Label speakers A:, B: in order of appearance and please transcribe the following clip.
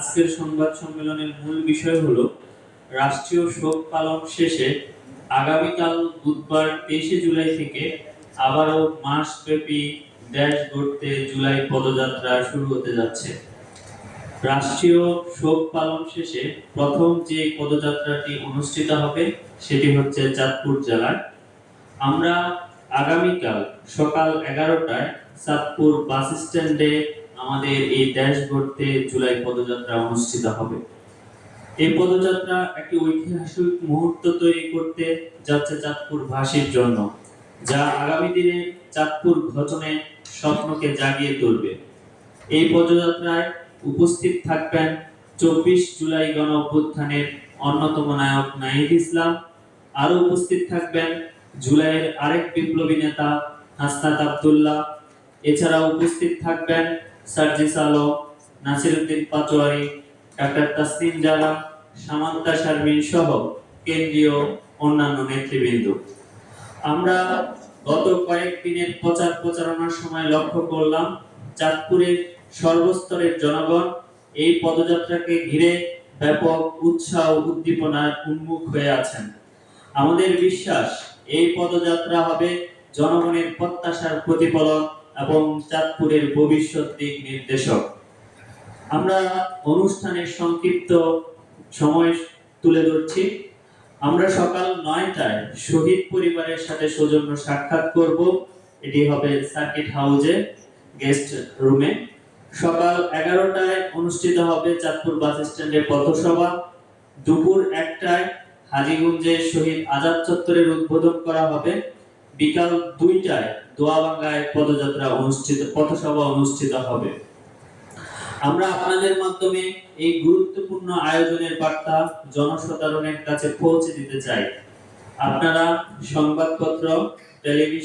A: আজকের সংবাদ সম্মেলনের মূল বিষয় হলো, রাষ্ট্রীয় শোক পালন শেষে আগামীকাল বুধবার তেইশে জুলাই থেকে আবারও মাসব্যাপী দেশ গড়তে জুলাই পদযাত্রা শুরু হতে যাচ্ছে। রাষ্ট্রীয় শোক পালন শেষে প্রথম যে পদযাত্রাটি অনুষ্ঠিত হবে, সেটি হচ্ছে চাঁদপুর জেলায় আমরা আগামীকাল সকাল এগারোটায় চাঁদপুর বাস স্ট্যান্ডে আমাদের এই দেশ গড়তে জুলাই পদযাত্রা অনুষ্ঠিত হবে। এই পদযাত্রা একটি ঐতিহাসিক মুহূর্ত তৈরি করতে যাচ্ছে চাঁদপুর ভাষীর জন্য, যা আগামী দিনে চাঁদপুর ঘটনে স্বপ্নকে জাগিয়ে তুলবে। এই পদযাত্রায় উপস্থিত থাকবেন চব্বিশ জুলাই গণ অভ্যুত্থানের অন্যতম নায়ক নাহিদ ইসলাম। আরও উপস্থিত থাকবেন জুলাইয়ের আরেক বিপ্লবী নেতা হাসনাত আব্দুল্লাহ। এছাড়া উপস্থিত থাকবেন সার্জিস আলম নাসিরউদ্দিন পাটোয়ারি, ডাক্তার তাসনিম জারা সামান্তা শারমিন সহ কেন্দ্রীয় অন্যান্য নেতৃবৃন্দ। আমরা গত কয়েকদিনের প্রচার প্রচারণার সময় লক্ষ্য করলাম, চাঁদপুরের সর্বস্তরের জনগণ এই পদযাত্রাকে ঘিরে ব্যাপক উৎসাহ উদ্দীপনার উন্মুখ হয়ে আছেন। আমাদের বিশ্বাস, এই পদযাত্রা হবে জনগণের প্রত্যাশার প্রতিফলন এবং চাঁদপুরের ভবিষ্যৎ দিক নির্দেশক। আমরা অনুষ্ঠানের সংক্ষিপ্ত সময় তুলে ধরছি। আমরা সকাল নয়টায় শহীদ পরিবারের সাথে সৌজন্য সাক্ষাৎ করব। এটি হবে সার্কিট হাউজে, গেস্ট রুমে। সকাল এগারোটায় অনুষ্ঠিত হবে চাঁদপুর বাস স্ট্যান্ডে পথসভা। দুপুর একটায় হাজীগঞ্জে শহীদ আজাদ চত্বরের উদ্বোধন করা হবে। বিকাল দুইটায় দোয়াবাঙ্গায় পদযাত্রা অনুষ্ঠিত, পথসভা অনুষ্ঠিত হবে। আমরা আপনাদের মাধ্যমে এই গুরুত্বপূর্ণ আয়োজনের বার্তা জনসাধারণের কাছে পৌঁছে দিতে চাই। আপনারা সংবাদপত্র, টেলিভিশন